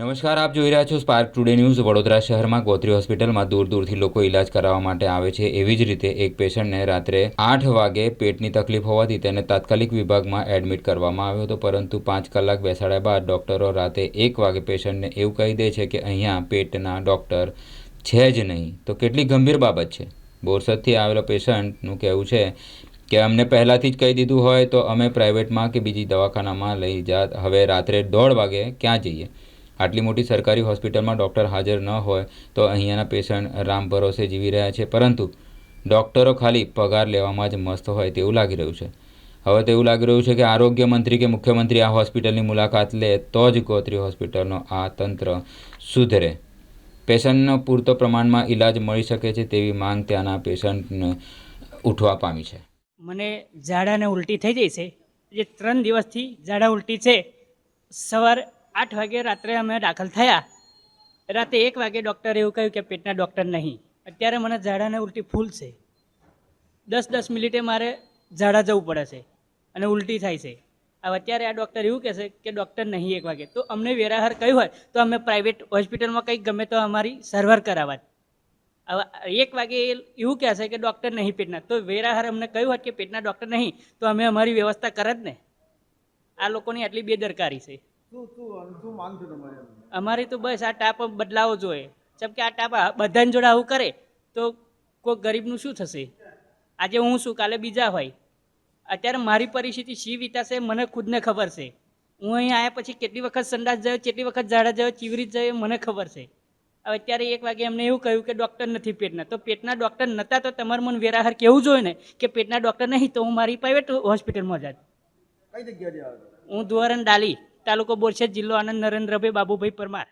નમસ્કાર, આપ જોઈ રહ્યા છો સ્પાર્ક ટુડે ન્યૂઝ વડોદરા શહેરમાં ગોત્રી હોસ્પિટલમાં દૂર દૂરથી લોકો ઇલાજ કરાવવા માટે આવે છે. એવી જ રીતે એક પેશન્ટને રાત્રે આઠ વાગે પેટની તકલીફ હોવાથી તેને તાત્કાલિક વિભાગમાં એડમિટ કરવામાં આવ્યો હતો. પરંતુ પાંચ કલાક બેસાડ્યા બાદ ડૉક્ટરો રાતે એક વાગે પેશન્ટને એવું કહી દે છે કે અહીંયા પેટના ડૉક્ટર છે જ નહીં. તો કેટલી ગંભીર બાબત છે? બોરસદથી આવેલો પેશન્ટનું કહેવું છે કે અમને પહેલાંથી જ કહી દીધું હોય તો અમે પ્રાઇવેટમાં કે બીજી દવાખાનામાં લઈ જાત. હવે રાત્રે દોઢ વાગે ક્યાં જઈએ? આટલી મોટી સરકારી હોસ્પિટલમાં ડૉક્ટર હાજર ન હોય તો અહીંયાના પેશન્ટ રામ ભરોસે જીવી રહ્યા છે. પરંતુ ડૉક્ટરો ખાલી પગાર લેવામાં જ મસ્ત હોય તેવું લાગી રહ્યું છે. હવે તો એવું લાગી રહ્યું છે કે આરોગ્ય મંત્રી કે મુખ્યમંત્રી આ હોસ્પિટલની મુલાકાત લે તો જ ગોત્રી હોસ્પિટલનો આ તંત્ર સુધરે. પેશન્ટનો પૂરતો પ્રમાણમાં ઈલાજ મળી શકે છે તેવી માંગ ત્યાંના પેશન્ટને ઉઠવા પામી છે. મને ઝાડાને ઉલટી થઈ જાય છે. જે ત્રણ દિવસથી ઝાડા ઉલટી છે. સવાર આઠ વાગે રાત્રે અમે દાખલ થયા. રાતે એક વાગે ડૉક્ટરે એવું કહ્યું કે પેટના ડૉક્ટર નહીં. અત્યારે મને ઝાડાને ઉલટી ફૂલ છે. દસ દસ મિનિટે મારે ઝાડા જવું પડે છે અને ઉલટી થાય છે. હવે અત્યારે આ ડૉક્ટર એવું કહેશે કે ડૉક્ટર નહીં એક વાગે. તો અમને વેરાહાર કહ્યું હોય? તો અમે પ્રાઇવેટ હોસ્પિટલમાં કંઈક ગમે તો અમારી સારવાર કરાવવા હવે એક વાગે એ એવું કહેશે કે ડૉક્ટર નહીં પેટના. તો વેરાહાર અમને કહ્યું હોત કે પેટના ડૉક્ટર નહીં, તો અમે અમારી વ્યવસ્થા કરત ને. આ લોકોની આટલી બેદરકારી છે. અમારી તો બસ આ ટાપ બદલાવો જોઈએ. જેમ કે આ ટાપ બધાની જોડે આવું કરે તો કોઈ ગરીબનું શું થશે? આજે હું છું કાલે બીજા હોય. અત્યારે મારી પરિસ્થિતિ શી વિતાશે મને ખુદને ખબર છે. હું અહીં આવ્યા પછી કેટલી વખત સંડાસ જયો કેટલી વખત ઝાડા જયો ચીવરી જયો મને ખબર છે. હવે અત્યારે એક વાગે એમને એવું કહ્યું કે ડૉક્ટર નથી પેટના. તો પેટના ડૉક્ટર નહોતા તો તમારે મને વેરાહાર કેવું જોઈએ ને? કે પેટના ડૉક્ટર નહીં તો હું મારી પ્રાઇવેટ હોસ્પિટલમાં જાત. હું ધોરણ ડાલી. તાલુકો બોરસદ જિલ્લો આનંદ નરેન્દ્રભાઈ બાબુભાઈ પરમાર.